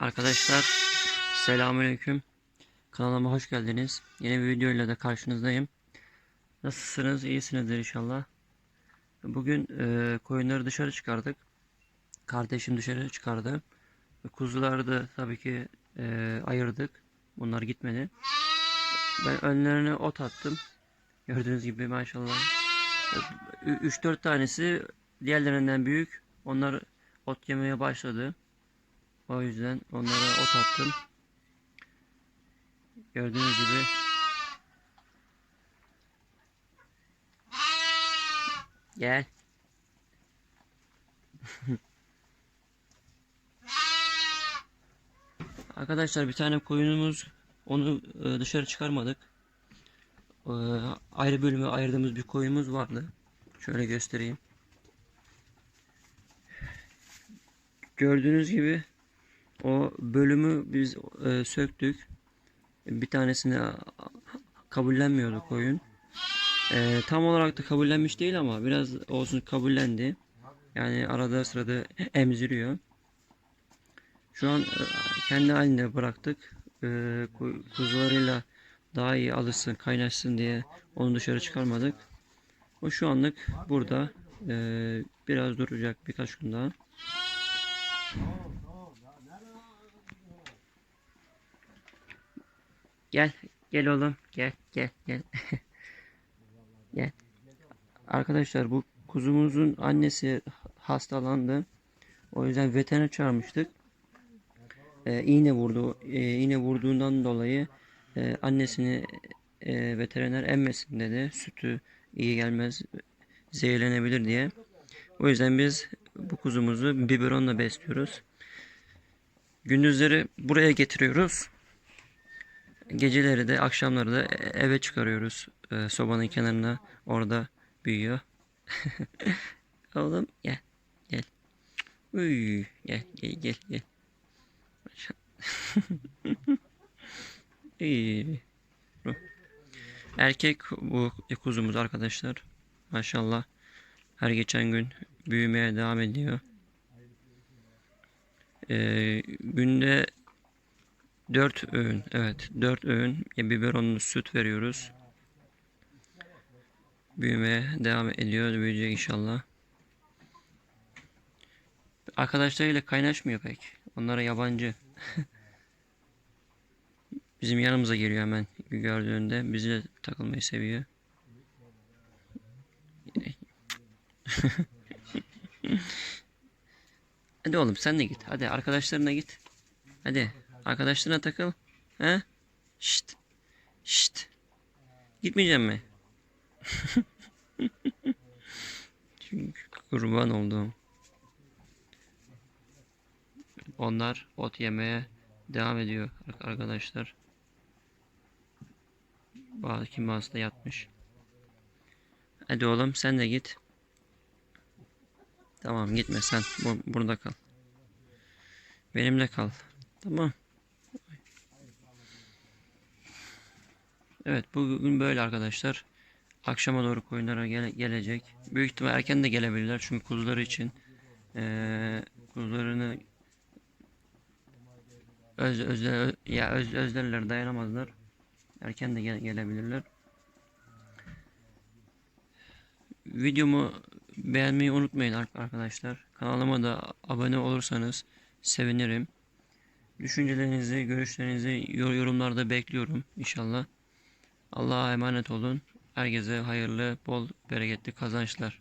Arkadaşlar selamünaleyküm. Kanalıma hoş geldiniz. Yeni bir video ile de karşınızdayım. Nasılsınız? İyisinizdir inşallah. Bugün e, koyunları dışarı çıkardık. Kardeşim dışarı çıkardı. Kuzuları da tabii ki e, ayırdık. Bunlar gitmedi. Ben önlerine ot attım. Gördüğünüz gibi maşallah. 3-4 tanesi diğerlerinden büyük. Onlar ot yemeye başladı. O yüzden onlara ot attım. Gördüğünüz gibi Gel. Arkadaşlar bir tane koyunumuz onu e, dışarı çıkarmadık. E, Ayrı bölüme ayırdığımız bir koyunumuz vardı. Şöyle göstereyim. Gördüğünüz gibi o bölümü biz e, söktük. Bir tanesini kabullenmiyordu koyun. E, tam olarak da kabullenmiş değil ama biraz olsun kabullendi. Yani arada sırada emziriyor. Şu an e, kendi halinde bıraktık. E, ku- kuzularıyla daha iyi alışsın, kaynaşsın diye onu dışarı çıkarmadık. O şu anlık burada. E, biraz duracak birkaç gün daha. Gel, oğlum. Gel, gel, gel. gel. Arkadaşlar bu kuzumuzun annesi hastalandı. O yüzden veteriner çağırmıştık. Ee, iğne vurdu. Ee, iğne vurduğundan dolayı e, annesini e, veteriner emmesin dedi. Sütü iyi gelmez, zehirlenebilir diye. O yüzden biz bu kuzumuzu biberonla besliyoruz. Gündüzleri buraya getiriyoruz. Geceleri de akşamları da eve çıkarıyoruz. Ee, sobanın kenarına orada büyüyor. Oğlum gel gel. Uy, gel gel gel gel. İyi. Erkek bu kuzumuz arkadaşlar. Maşallah. Her geçen gün büyümeye devam ediyor. Ee, günde 4 öğün, evet 4 öğün ya biberonlu süt veriyoruz. Büyümeye devam ediyor, büyüyecek inşallah. Arkadaşlarıyla kaynaşmıyor pek. Onlara yabancı. Bizim yanımıza geliyor hemen gördüğünde. Bizle takılmayı seviyor. Hadi oğlum sen de git. Hadi arkadaşlarına git. Hadi arkadaşlarına takıl. He? Şşt. Şşt. Gitmeyeceğim mi? Çünkü kurban olduğum. Onlar ot yemeye devam ediyor arkadaşlar. Bazı kim bazı da yatmış. Hadi oğlum sen de git. Tamam gitme sen. Bu- burada kal. Benimle kal. Tamam. Evet bugün böyle arkadaşlar. Akşama doğru koyunlara gele- gelecek. Büyük ihtimal erken de gelebilirler çünkü kuzuları için eee kuzularını öz özle ya öz özlerler dayanamazlar. Erken de gel- gelebilirler. Videomu beğenmeyi unutmayın ar- arkadaşlar. Kanalıma da abone olursanız sevinirim. Düşüncelerinizi, görüşlerinizi yor- yorumlarda bekliyorum inşallah. Allah'a emanet olun. Herkese hayırlı, bol, bereketli kazançlar.